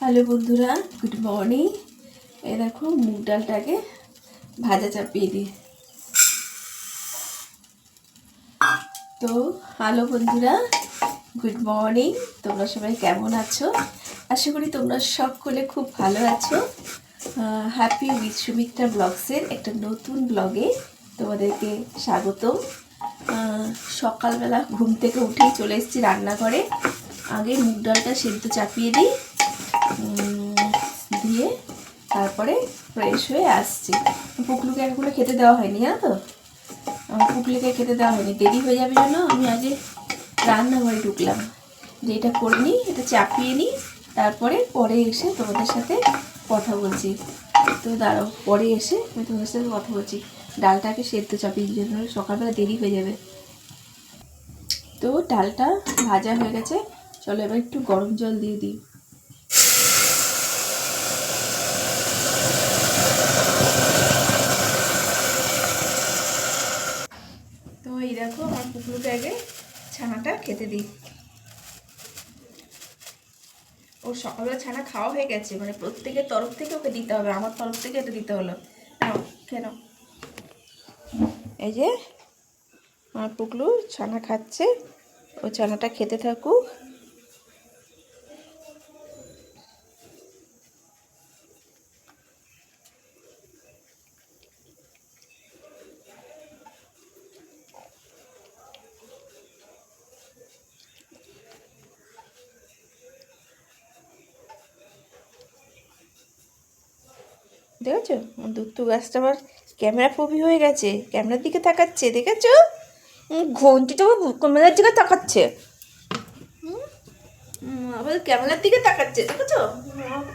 Hello বন্ধুরা, good morning. এ দেখো, মুগ ডালটাকে ভাজা চাপিয়ে দিই তো, হ্যালো বন্ধুরা, গুড মর্নিং। তোমরা সবাই কেমন আছো? আশা করি তোমরা সকলে খুব ভালো আছো। হ্যাপি উইথ সুমিত্রা ব্লগসের একটা নতুন ব্লগে তোমাদেরকে স্বাগত সকালবেলা ঘুম থেকে উঠেই চলে এসেছি রান্নাঘরে। আগে মুগ ডালটা সেদ্ধ চাপিয়ে দিই দিয়ে তারপরে ফ্রেশ হয়ে আসছি। পুকলুকে এখনও খেতে দেওয়া হয়নি, জানো তো? আমার পুকলুকে খেতে দেওয়া হয়নি। দেরি হয়ে যাবে জন্য আমি আগে রান্নাঘরে ঢুকলাম। যে এটা করে নিই, এটা চাপিয়ে নিই, তারপরে পরে এসে তোমাদের সাথে কথা বলছি। তো দাঁড়াও, পরে এসে আমি তোমাদের সাথে কথা বলছি। ডালটাকে সেদ্ধ চাপিয়ে জন্য সকালবেলা দেরি হয়ে যাবে। তো ডালটা ভাজা হয়ে গেছে। চলো এবার একটু গরম জল দিয়ে দিই তো এই দেখো আমার পুকুরকে আগে ছানাটা খেতে দিই। ও সকালবেলা ছানা খাওয়া হয়ে গেছে মানে প্রত্যেকের তরফ থেকে ওকে দিতে হবে, আমার তরফ থেকে এটা দিতে হলো। কেন এই যে, আমার পুকলু ছানা খাচ্ছে, ও ছানাটা খেতে থাকুক। দেখেছ? আমার দুত্তু গাছটা আবার ক্যামেরা ফবি হয়ে গেছে। ক্যামেরার দিকে তাকাচ্ছে, দেখেছ? ঘন্টিটা ক্যামেরার দিকে তাকাচ্ছে? আবার ক্যামেরার দিকে তাকাচ্ছে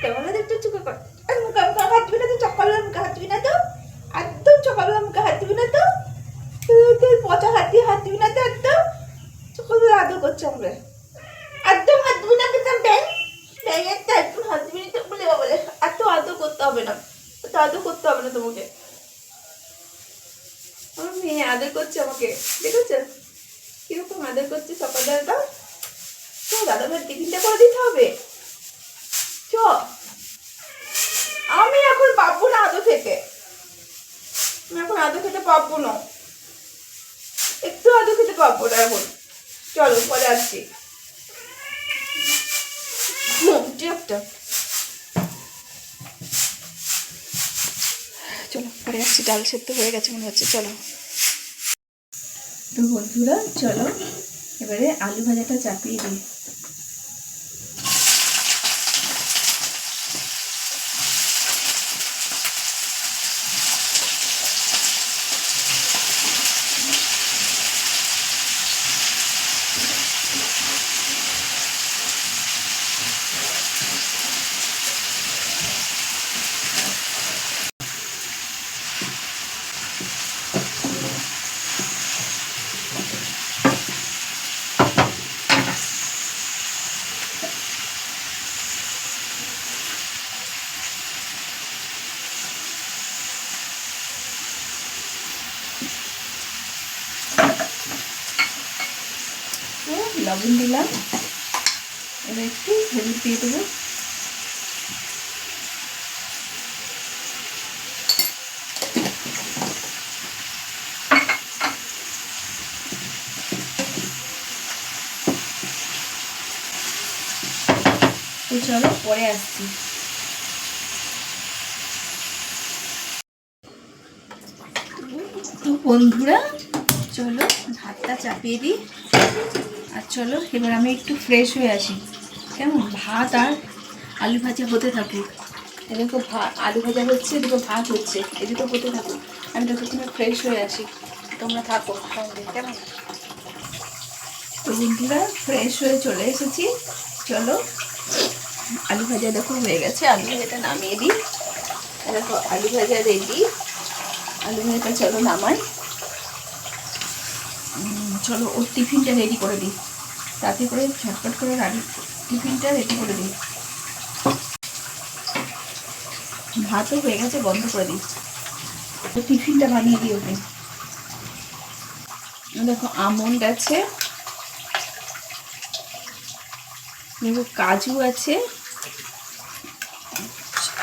ক্যামেরা হাত না তো? না তো? একদম হাত দিবি না তো? হাত দিয়ে না তো একদম? করছে আমরা হাত দিবি না একদম বলে, এত আদর করতে হবে না। আদর করতে হবে না তোমাকে। আমার মেয়ে আদর করছে আমাকে ঠিক দেখেছ? কীরকম আদর করছে সকালবেলাটা চ দাদা ভাই টিফিনটা করে দিতে হবে। চ। আমি এখন পাবো না আদর খেতে। আমি এখন আদর খেতে পাবো না। একটু আদর খেতে পাবো না এখন। চলো, পরে আসছি। একটা চলো পরে আসছি, ডাল সেদ্ধ হয়ে গেছে মনে হচ্ছে, চলো। তো বন্ধুরা, চলো, এবারে আলু ভাজাটা চাপিয়ে দিই তো লবণ দিলাম। এবার একটু হলুদ দিয়ে দেবো। তো চলো, পরে আসছি। বন্ধুরা, চলো, ভাতটা চাপিয়ে দিই। আর চলো, এবার আমি একটু ফ্রেশ হয়ে আসি। কেমন? ভাত আর আলু ভাজা হতে থাকুক এদিকে ভাত আলু ভাজা হচ্ছে, এদিকে ভাত হচ্ছে। এদিকে হতে থাকুক আমি ততক্ষণে ফ্রেশ হয়ে আসি, তোমরা থাকো। সঙ্গে, কেমন? তো বন্ধুরা ফ্রেশ হয়ে চলে এসেছি। চলো, আলু ভাজা দেখো হয়ে গেছে। আলু ভাজাটা নামিয়ে দিই। দেখো, আলু ভাজা রেডি আলু ভাজাটা চলো নামাই। চলো, ওর টিফিনটা রেডি করে দিই। তাতে করে ঝটপট করে রান্না, টিফিনটা রেডি করে দিই। ভাতও হয়ে গেছে, বন্ধ করে দিই। টিফিনটা বানিয়ে দিই ওকে। দেখো আমন্ড আছে দেখো কাজু আছে।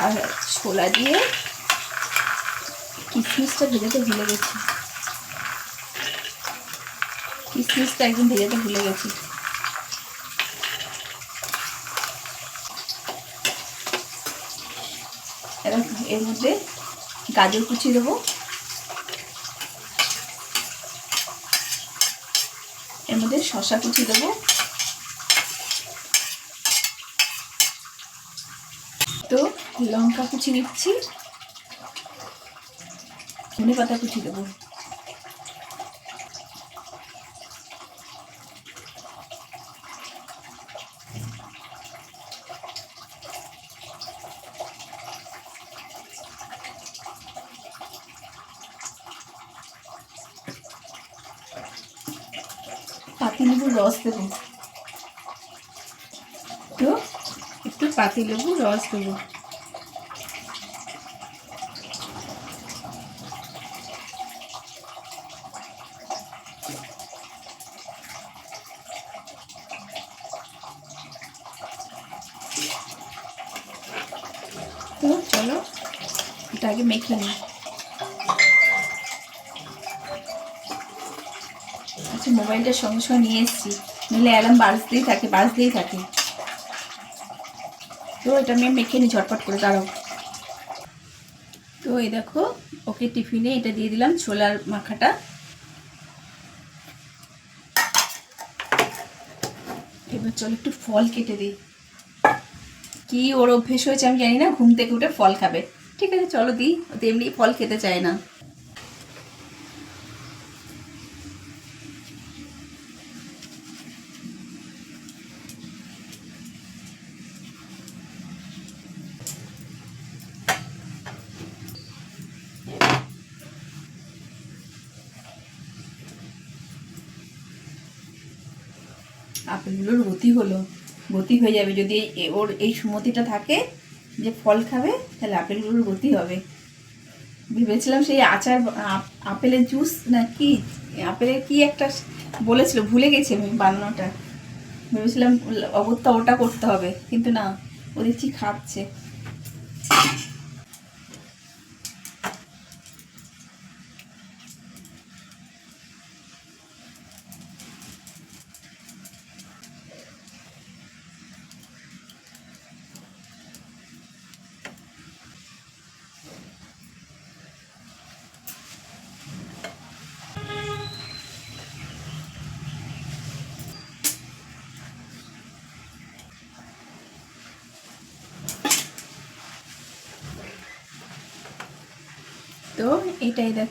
আর ছোলা দিয়ে কিশমিশটা ভেজাতে ভুলে গেছি। কিশমিশটা একদিন ভেজাতে ভুলে গেছি। এবার এর মধ্যে গাজর কুচি দেবো। এর মধ্যে শশা কুচি দেবো। তো লঙ্কা কুচি দিচ্ছি। ধনে পাতা কুচি দেবো। রস দেবো। তো একটু পাতিলেবুর রস দেবো। তো চলো এটা আগে মেখে নিই। মোবাইলটার সঙ্গে সঙ্গে নিয়ে এসেছি। নইলে অ্যালার্ম বাজতেই থাকে বাজতেই থাকে। তো এটা আমি মেখে নিই ঝটপট করে দাঁড়াও। তো এই দেখো, ওকে টিফিনে এটা দিয়ে দিলাম ছোলার মাখাটা। এবার চলো একটু ফল কেটে দিই। কি ওর অভ্যেস হয়েছে আমি জানি না, ঘুম থেকে উঠে ফল খাবে। ঠিক আছে, চলো দিই। ও তো এমনি ফল খেতে চায় না আপেলগুলোর গতি হলো, গতি হয়ে যাবে। যদি ওর এই সুমতিটা থাকে যে ফল খাবে, তাহলে আপেলগুলোর গতি হবে। ভেবেছিলাম সেই আচার, আপ- আপেলের জুস না কি, আপেলের কি একটা বলেছিল, ভুলে গেছি আমি বানানোটা। ভেবেছিলাম অগত্যা ওটা করতে হবে, কিন্তু না, ও দেখছি খাচ্ছে। তো এটাই দেখ,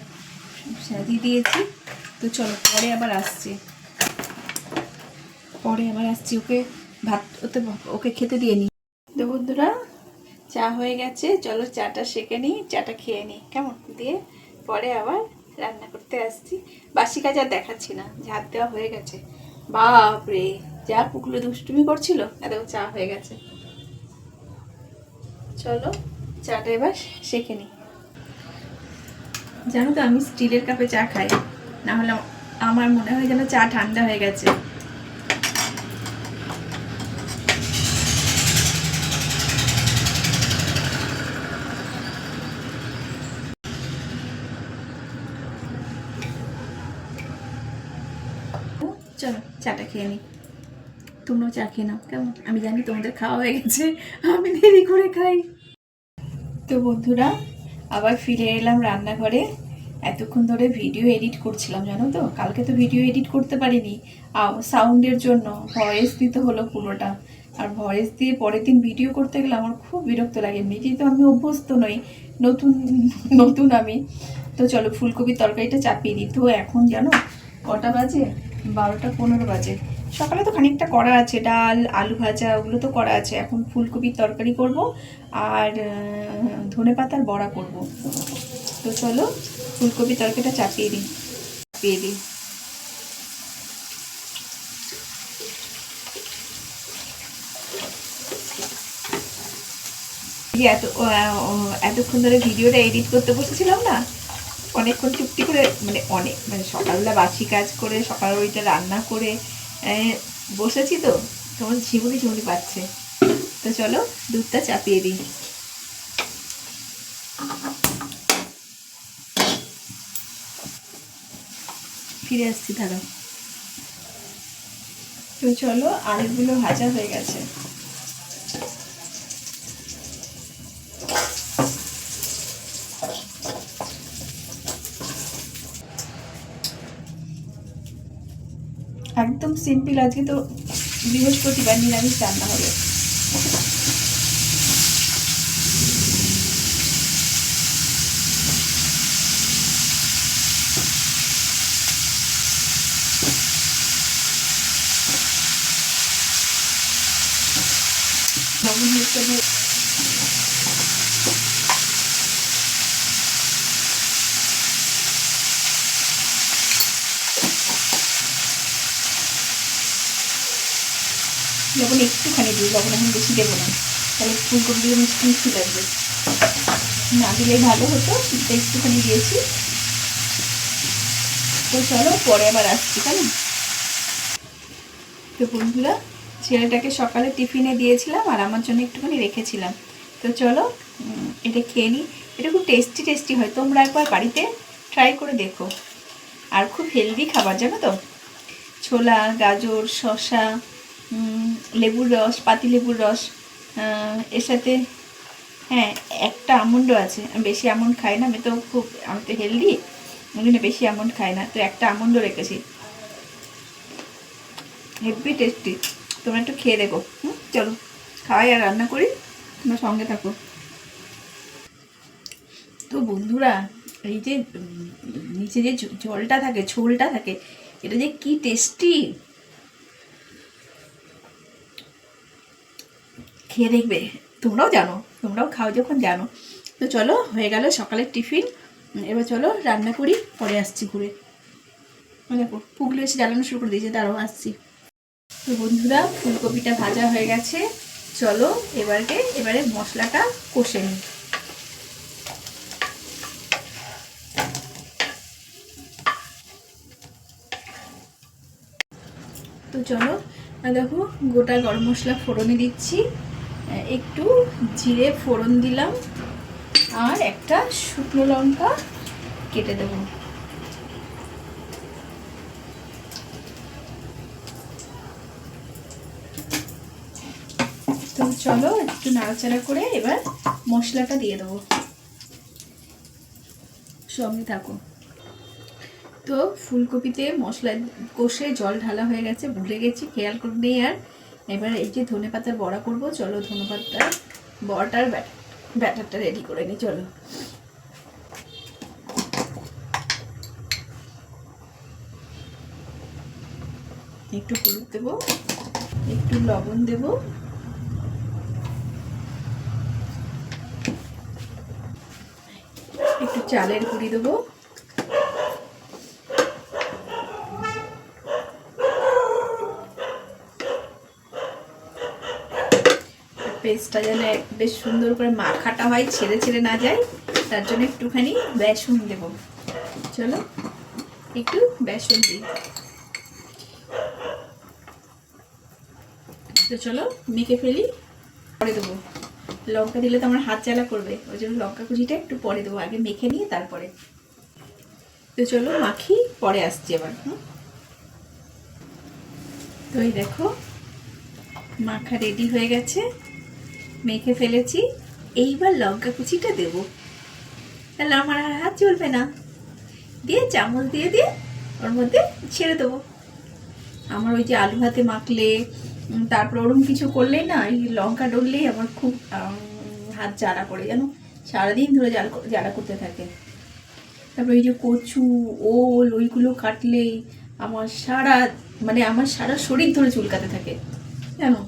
সাজিয়ে দিয়েছি। তো চলো, পরে আবার আসছি। পরে আবার আসছি, ওকে ভাত, ওতে ওকে খেতে দিয়ে নিই তো বন্ধুরা, চা হয়ে গেছে, চলো চাটা সেকে নিই, চাটা খেয়ে নিই। কেমন? দিয়ে পরে আবার রান্না করতে আসছি। বাসি কাজ আর দেখাচ্ছি না ঝাঁট দেওয়া হয়ে গেছে। বাপরে, যা পুকুরে দুষ্টুমি করছিল এত চা হয়ে গেছে। চলো, চাটা এবার সেকে নিই। জানো তো, আমি স্টিলের কাপে চা খাই। না হলে আমার মনে হয় যেন চা ঠান্ডা হয়ে গেছে। চলো, চাটা খেয়ে নিই তোমরাও চা খেয়ে নাও, কেমন? আমি জানি তোমাদের খাওয়া হয়ে গেছে, আমি দেরি করে খাই। তো বন্ধুরা আবার ফিরে এলাম রান্নাঘরে। এতক্ষণ ধরে ভিডিও এডিট করছিলাম, জানো তো? কালকে তো ভিডিও এডিট করতে পারিনি। সাউন্ডের জন্য ভয়েস দিতে হলো পুরোটা। আর ভয়েস দিয়ে পরের দিন ভিডিও করতে গেলে আমার খুব বিরক্ত লাগে। নিজেই তো আমি অভ্যস্ত নই, নতুন নতুন আমি। তো চলো ফুলকপির তরকারিটা চাপিয়ে দিই। তো এখন জানো, কটা বাজে? বারোটা পনেরো বাজে। সকালে তো খানিকটা করা আছে, ডাল, আলু ভাজা, ওগুলো তো করা আছে। এখন ফুলকপির তরকারি করব আর ধনে পাতার বড়া করব। তো চলো ফুলকপি তরকারিটা চাপিয়ে দিই চাপিয়ে দিই। এত এতক্ষণ ধরে ভিডিওটা এডিট করতে বসেছিলাম না, অনেকক্ষণ চুপটি করে মানে অনেক মানে সকালবেলা বাসি কাজ করে, সকাল ওইটা রান্না করে বসেছি তো তোমার ঝিমুনি ঝিমুনি পাচ্ছে। তো চলো, দুধটা চাপিয়ে দিই। ফিরে আসছি ধরো তো চলো আলুগুলো ভাজা হয়ে গেছে। সিম্পল আজকে তো বৃহস্পতিবার নিরামিষ রান্না হবে। লবণ মিরচা লবণ একটুখানি দিই লবণ এখন বেশি দেবো না। তাহলে ফুলকপিগুলো মিষ্টি মিষ্টি লাগবে। না দিলে ভালো হতো একটুখানি দিয়েছি। তো চলো পরে আবার আসছি কেন তো বন্ধুরা ছেলেটাকে সকালে টিফিনে দিয়েছিলাম আর আমার জন্য একটুখানি রেখেছিলাম। তো চলো এটা খেয়ে নিই। এটা খুব টেস্টি টেস্টি হয়। তোমরা একবার বাড়িতে ট্রাই করে দেখো। আর খুব হেলদি খাবার জানো তো? ছোলা গাজর উম, লেবুর রস, পাতি লেবুর রস এর সাথে হ্যাঁ একটা আমন্ডও আছে। আমি বেশি আমন্ড খাই না, আমি তো খুব, আমি তো হেলদি ওই বেশি আমন্ড খাই না। তো একটা আমন্ডও রেখেছি। হেভি টেস্টি তোমরা একটু খেয়ে দেখো। হুম, চলো, খাওয়াই আর রান্না করি। তোমরা সঙ্গে থাকো। তো বন্ধুরা, এই যে নিচে যে জলটা থাকে, ঝোলটা থাকে, এটা যে কি টেস্টি খেয়ে দেখবে। তোমরাও জানো, তোমরাও খাও যখন জানো। তো চলো, হয়ে গেল সকালের টিফিন। এবার চলো রান্না করি, পরে আসছি ঘুরে। দেখো পুগলো এসে জ্বালানো শুরু করে দিয়েছে, তারও আসছি। তো বন্ধুরা, ফুলকপিটা ভাজা হয়ে গেছে। চলো, এবারে এবারে মশলাটা কষে নিই। তো চলো দেখো, গোটা গরম মশলা ফোড়নে দিচ্ছি। একটু জিরে ফোড়ন দিলাম আর একটা শুকনো লঙ্কা কেটে দেবো। তো চলো একটু নাড়াচাড়া করে এবার মশলাটা দিয়ে দেবো। সঙ্গে থাকো। তো ফুলকপিতে মশলা কষে জল ঢালা হয়ে গেছে, ভুলে গেছি, খেয়াল করে নেই আর। এবার এই যে ধনে পাতার বড়া করব, চলো ধনে পাতার বড়াটার ব্যাট ব্যাটারটা রেডি করে নিই চলো। একটু হলুদ দেবো, একটু লবণ দেবো। একটু চালের গুঁড়ি দেবো। পেস্টটা যেন বেশ সুন্দর করে মাখাটা হয়, ছেড়ে ছেড়ে না যায়, তার জন্য একটুখানি বেসন দেব। চলো, একটু বেসন দিই। তো চলো, মেখে ফেলি, পরে দেবো। লঙ্কা দিলে তো আমার হাত জ্বালা করবে, ওই জন্য লঙ্কা কুচিটা একটু পরে দেবো, আগে মেখে নিয়ে তারপরে। তো চলো, মাখি, পরে আসছি আবার হুম? তো এই দেখো, মাখা রেডি হয়ে গেছে। মেখে ফেলেছি, এইবার লঙ্কা কুচিটা দেবো। তাহলে আমার আর হাত চলবে না। দিয়ে চামচ দিয়ে দিয়ে ওর মধ্যে ছেড়ে দেবো। আমার ওই যে আলু হাতে মাখলে তারপর ওরকম কিছু করলেই না, এই লঙ্কা ডললেই আমার খুব হাত জ্বালা করে, জানো? সারাদিন ধরে জাল জ্বালা করতে থাকে। তারপর এই যে কচু, ওল, ওইগুলো কাটলেই আমার সারা মানে আমার সারা শরীর ধরে চুলকাতে থাকে। জানো?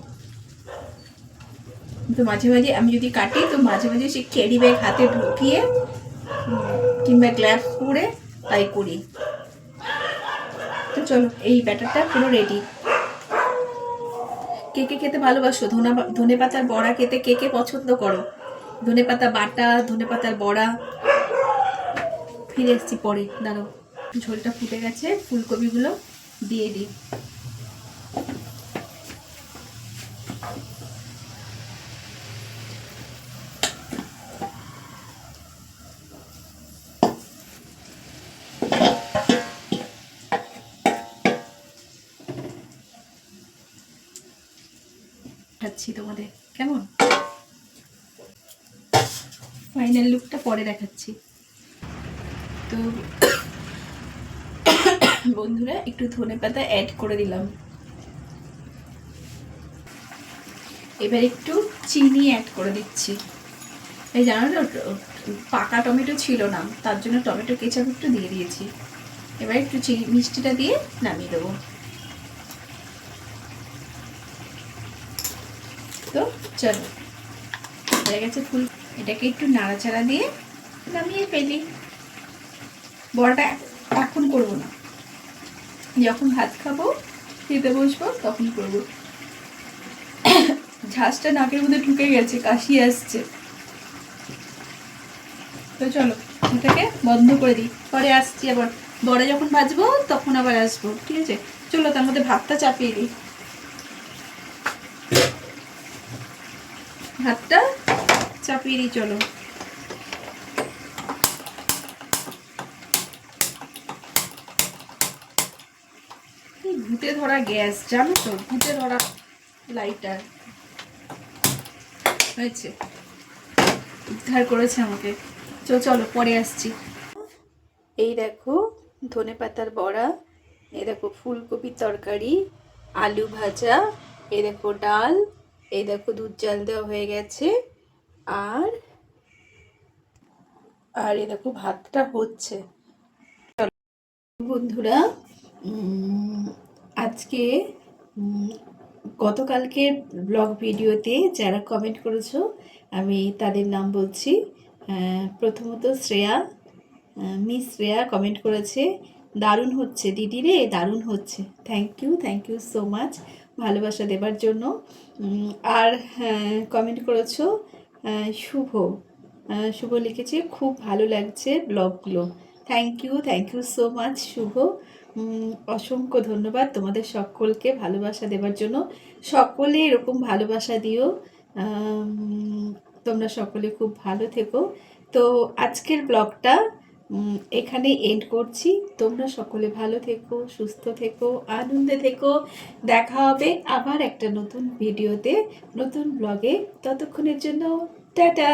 তো মাঝে মাঝে আমি যদি কাটি, তো মাঝে মাঝে সে ক্যারি ব্যাগ হাতে ঢুকিয়ে কিংবা গ্লাভস পরে তাই করি। তো চলো, এই ব্যাটারটা পুরো রেডি কে কে খেতে ভালোবাসো? ধনা, ধনে পাতার বড়া খেতে কে কে পছন্দ করো? ধনে পাতা বাটা, ধনে পাতার বড়া। ফিরে এসছি পরে। দাঁড়াও, ঝোলটা ফুটে গেছে, ফুলকপিগুলো দিয়ে দিই। দেখাচ্ছি তোমাদের, কেমন? ফাইনাল লুকটা পরে দেখাচ্ছি। তো বন্ধুরা, একটু ধনে পাতা অ্যাড করে দিলাম। এবার একটু চিনি অ্যাড করে দিচ্ছি। এই জানো তো, পাকা টমেটো ছিল না, তার জন্য টমেটো কেচাপ একটু দিয়ে দিয়েছি। এবার একটু চিনি, মিষ্টিটা দিয়ে নামিয়ে দেবো। তো চলো। হয়ে গেছে ফুল। এটাকে একটু নাড়াচাড়া দিয়ে নামিয়ে ফেলি। বড়াটা এখন করব না। যখন ভাত খাব, খেতে বসবো, তখন করব। ঝাঁসটা নাকের মধ্যে ঢুকে গেছে, কাশি আসছে। তো চলো, এটাকে বন্ধ করে দিই। পরে আসছি আবার। বড়া যখন ভাজবো, তখন আবার আসব। ঠিক আছে? চলো, তার মধ্যে ভাতটা চাপিয়ে দিই। ভাতটা চাপিয়ে দিই, চলো। ভূতে ধরা গ্যাস, জানো তো ভূতে ধরা লাইটার। হয়েছে। উদ্ধার করেছে আমাকে। চলো চলো, পরে আসছি। এই দেখো, ধনে পাতার বড়া, এই দেখো ফুলকপির তরকারি, আলু ভাজা, এই দেখো ডাল। এই দেখো দুধ জাল দেওয়া হয়ে গেছে। আর আর এই দেখো ভাতটা হচ্ছে। বন্ধুরা আজকে গতকালকের ব্লগ ভিডিওতে যারা কমেন্ট করেছ, আমি তাদের নাম বলছি। প্রথমত শ্রেয়া মিস শ্রেয়া কমেন্ট করেছে, দারুণ হচ্ছে, দিদি রে, দারুণ হচ্ছে। Thank you thank you so much ভালোবাসা দেবার জন্য। আর কমেন্ট করেছ শুভ। শুভ লিখেছে, খুব ভালো লাগছে ব্লগগুলো। Thank you thank you so much Shubho. অসংখ্য ধন্যবাদ তোমাদের সকলকে ভালোবাসা দেওয়ার জন্য। সকলে এরকম ভালোবাসা দিও। তোমরা সকলে খুব ভালো থেকো। তো আজকের ব্লগটা এখানে এন্ড করছি। তোমরা সকলে ভালো থেকো, সুস্থ থেকো, আনন্দে থেকো। দেখা হবে আবার একটা নতুন ভিডিওতে নতুন ব্লগে ততক্ষণের জন্য, টাটা!